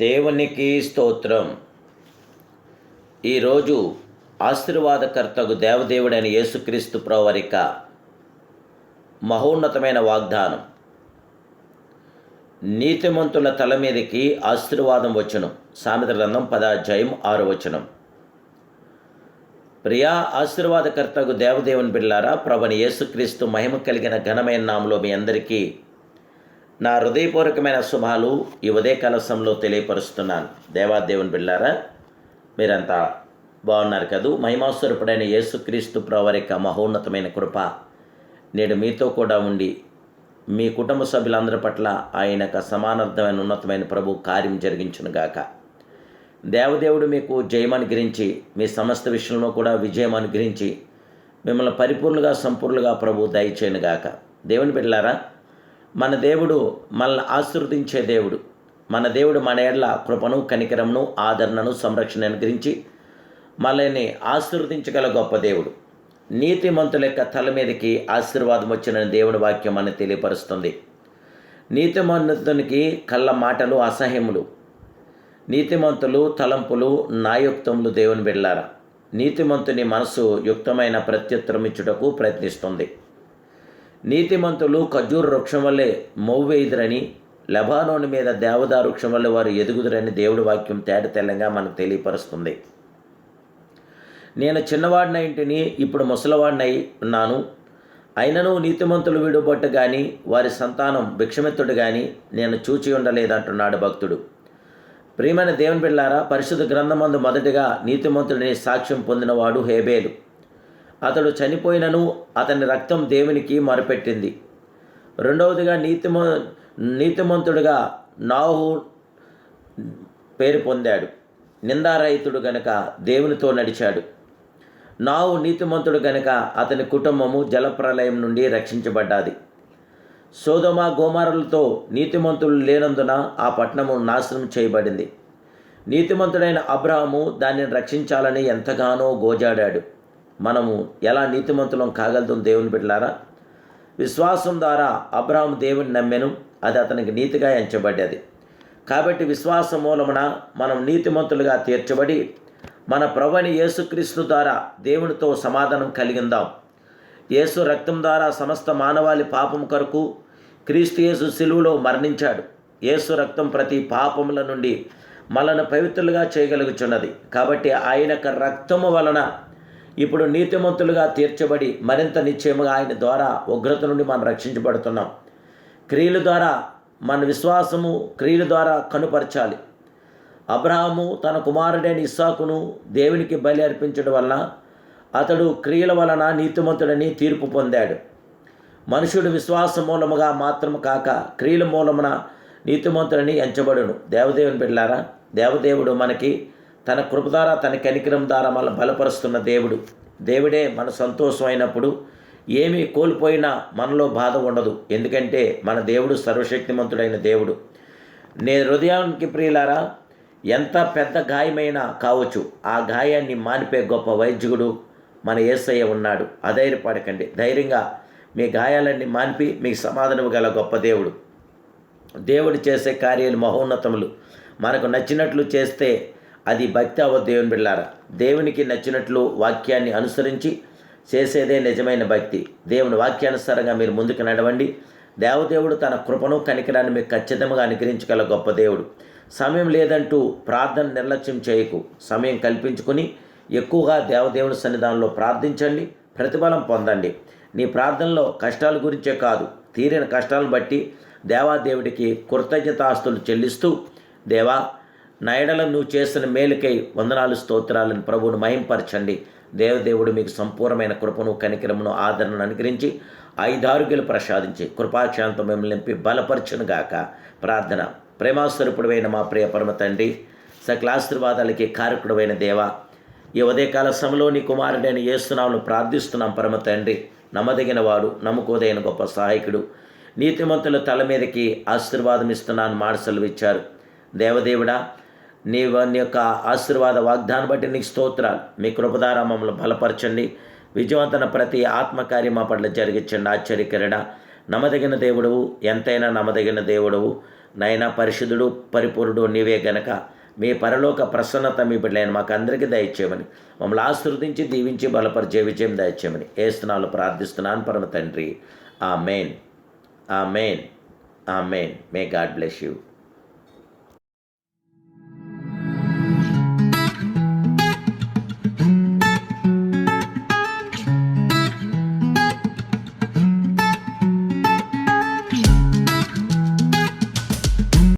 దేవునికి స్తోత్రం. ఈరోజు ఆశీర్వాదకర్తకు దేవదేవుడైన యేసుక్రీస్తు ప్రవరిక మహోన్నతమైన వాగ్దానం. నీతిమంతుల తల మీదకి ఆశీర్వాదం వచ్చును. సామెత గ్రంథం పదాధ్యాయం ఆరు వచనం. ప్రియా ఆశీర్వాదకర్తకు దేవదేవుని బిళ్ళారా ప్రభని యేసుక్రీస్తు మహిమ కలిగిన ఘనమైన నామలో మీ అందరికీ నా హృదయపూర్వకమైన శుభాలు ఈ ఉదయ కలశంలో తెలియపరుస్తున్నాను దేవాదేవుని బిళ్ళారా మీరంతా బాగున్నారు కదూ? మహిమాస్వరూపుడైన యేసుక్రీస్తు ప్రవరిక మహోన్నతమైన కృప నేడు మీతో కూడా ఉండి మీ కుటుంబ సభ్యులందరి పట్ల ఆయన యొక్క సమానార్థమైన ఉన్నతమైన ప్రభు కార్యం జరిగించునుగాక దేవదేవుడు మీకు జయం అనుగ్రహించి మీ సమస్త విషయంలో కూడా విజయం అనుగ్రహించి మిమ్మల్ని పరిపూర్ణగా సంపూర్ణగా ప్రభు దయచేయనుగాక దేవుని బిడ్డలారా మన దేవుడు మనల్ని ఆశీర్వదించే దేవుడు. మన దేవుడు మన ఏళ్ళ కృపను కనికరమును ఆదరణను సంరక్షణ అనుగ్రహించి మనల్ని ఆశీర్వదించగల గొప్ప దేవుడు. నీతిమంతుల యొక్క తల మీదకి ఆశీర్వాదం వచ్చిన దేవుని వాక్యం అని తెలియపరుస్తుంది. నీతిమంతునికి కళ్ళ మాటలు అసహ్యములు. నీతిమంతులు తలంపులు నాయుక్తములు దేవుని బిళ్ళారా నీతిమంతుని మనసు యుక్తమైన ప్రత్యుత్తరం ఇచ్చుటకు ప్రయత్నిస్తుంది. నీతిమంతులు ఖజూర్ వృక్షం వల్లే మొవ్వేదురని లెబానోని మీద దేవదారు వృక్షం వల్ల వారు ఎదుగుదురని దేవుడి వాక్యం తేట తెల్లంగా మనకు తెలియపరుస్తుంది. నేను చిన్నవాడిన ఇంటిని ఇప్పుడు ముసలివాడినై ఉన్నాను. అయినను నీతిమంతులు విడుబట్టు కానీ వారి సంతానం భిక్షమెత్తుడు కానీ నేను చూచి ఉండలేదంటున్నాడు భక్తుడు. ప్రియమైన దేవుని బిళ్ళారా పరిశుద్ధ గ్రంథమందు మొదటిగా నీతిమంతుడిని సాక్ష్యం పొందినవాడు హేబేలు. అతడు చనిపోయినను అతని రక్తం దేవునికి మొరపెట్టింది. రెండవదిగా నీతిమ నీతిమంతుడుగా నాహు పేరు పొందాడు. నిందారహితుడు గనక దేవునితో నడిచాడు. నావు నీతిమంతుడు గనక అతని కుటుంబము జలప్రలయం నుండి రక్షించబడ్డాది. సోదమ గోమారులతో నీతిమంతులు లేనందున ఆ పట్టణము నాశనం చేయబడింది. నీతిమంతుడైన అబ్రాహము దానిని రక్షించాలని ఎంతగానో గోజాడాడు. మనము ఎలా నీతిమంతులం కాగలుగుతాం దేవుని బిడ్డలారా? విశ్వాసం ద్వారా అబ్రాహం దేవుని నమ్మెను అది అతనికి నీతిగా ఎంచబడ్డది. కాబట్టి విశ్వాస మూలమున మనం నీతిమంతులుగా తీర్చబడి మన ప్రవణి యేసుక్రీస్తు ద్వారా దేవునితో సమాధానం కలిగిందాం. యేసు రక్తం ద్వారా సమస్త మానవాళి పాపం కొరకు క్రీస్తు యేసు శిలువులో మరణించాడు. యేసు రక్తం ప్రతి పాపముల నుండి మనను పవిత్రులుగా చేయగలుగుచున్నది. కాబట్టి ఆయన యొక్క రక్తము వలన ఇప్పుడు నీతిమంతులుగా తీర్చబడి మరింత నిశ్చయముగా ఆయన ద్వారా ఉగ్రత నుండి మనం రక్షించబడుతున్నాం. క్రియల ద్వారా మన విశ్వాసము క్రియల ద్వారా కనుపరచాలి. అబ్రహాము తన కుమారుడైన ఇస్సాకును దేవునికి బలి అర్పించడం వలన అతడు క్రియల వలన నీతిమంతుడని తీర్పు పొందాడు. మనుషుడు విశ్వాస మూలముగా మాత్రము కాక క్రియల మూలమున నీతిమంతుడని ఎంచబడును. దేవదేవుని బిడ్డారా దేవదేవుడు మనకి తన కృప ద్వారా తన కనికరం ద్వారా మళ్ళీ బలపరుస్తున్న దేవుడు. దేవుడే మన సంతోషం అయినప్పుడు ఏమీ కోల్పోయినా మనలో బాధ ఉండదు. ఎందుకంటే మన దేవుడు సర్వశక్తిమంతుడైన దేవుడు. నేను హృదయానికి ప్రియులారా ఎంత పెద్ద గాయమైనా కావచ్చు ఆ గాయాన్ని మానిపే గొప్ప వైద్యుడు మన ఏసయ్య ఉన్నాడు. అధైర్యపడకండి. ధైర్యంగా మీ గాయాలన్నీ మానిపి మీకు సమాధానం గల గొప్ప దేవుడు. దేవుడు చేసే కార్యాలు మహోన్నతములు. మనకు నచ్చినట్లు చేస్తే అది భక్తి అవ దేవుని బిళ్ళారా దేవునికి నచ్చినట్లు వాక్యాన్ని అనుసరించి చేసేదే నిజమైన భక్తి. దేవుని వాక్యానుసారంగా మీరు ముందుకు నడవండి. దేవదేవుడు తన కృపను కనికరాన్ని మీకు ఖచ్చితంగా అనుగ్రహించగల గొప్ప దేవుడు. సమయం లేదంటూ ప్రార్థన నిర్లక్ష్యం చేయకు. సమయం కల్పించుకుని ఎక్కువగా దేవదేవుని సన్నిధానంలో ప్రార్థించండి. ప్రతిఫలం పొందండి. నీ ప్రార్థనలో కష్టాల గురించే కాదు. తీరిన కష్టాలను బట్టి దేవాదేవుడికి కృతజ్ఞతాస్తులు చెల్లిస్తూ దేవా నయడల నువ్వు చేసిన మేలుకై వందనాలు స్తోత్రాలను ప్రభువును మయంపరచండి దేవదేవుడు మీకు సంపూర్ణమైన కృపను కనికరమును ఆదరణను అనుగ్రహించి ఐదారుగ్యులు ప్రసాదించి కృపాక్షాంతం మిమ్మల్ని నింపి బలపరచునుగాక. ప్రార్థన. ప్రేమాస్వరూపుడమైన మా ప్రియ పరమ తండ్రి సకలాశీర్వాదాలకి కారకుడమైన దేవ ఈ ఉదయకాల సమయంలో నీ కుమారుడైన యేసునామను ప్రార్థిస్తున్నాం పరమ తండ్రి. నమ్మదగిన వాడు నమ్ముకోదైన గొప్ప సహాయకుడు. నీతిమంతుల తల మీదకి ఆశీర్వాదం ఇస్తున్నాను మాడసలు ఇచ్చారు దేవదేవుడా నీ నీ యొక్క ఆశీర్వాద వాగ్దానం బట్టి నీకు స్తోత్రాలు. మీ కృపదారా మమ్మల్ని బలపరచండి. విజయవంతన ప్రతి ఆత్మకార్యం మా పట్ల జరిగించండి. ఆశ్చర్యకరణ. నమ్మదగిన దేవుడవు. ఎంతైనా నమ్మదగిన దేవుడవు. నైనా పరిశుద్ధుడు పరిపూర్ణుడు నీవే గనక. మీ పరలోక ప్రసన్నత మీ బిడ్డలైన మాకు అందరికీ దయచేయమని. మమ్మల్ని ఆశీర్వదించి దీవించి బలపరిచే విజయం దయచేయమని. ఏస్తున్నాలు ప్రార్థిస్తున్నాను పరమ తండ్రి. ఆ main amen amen may God bless you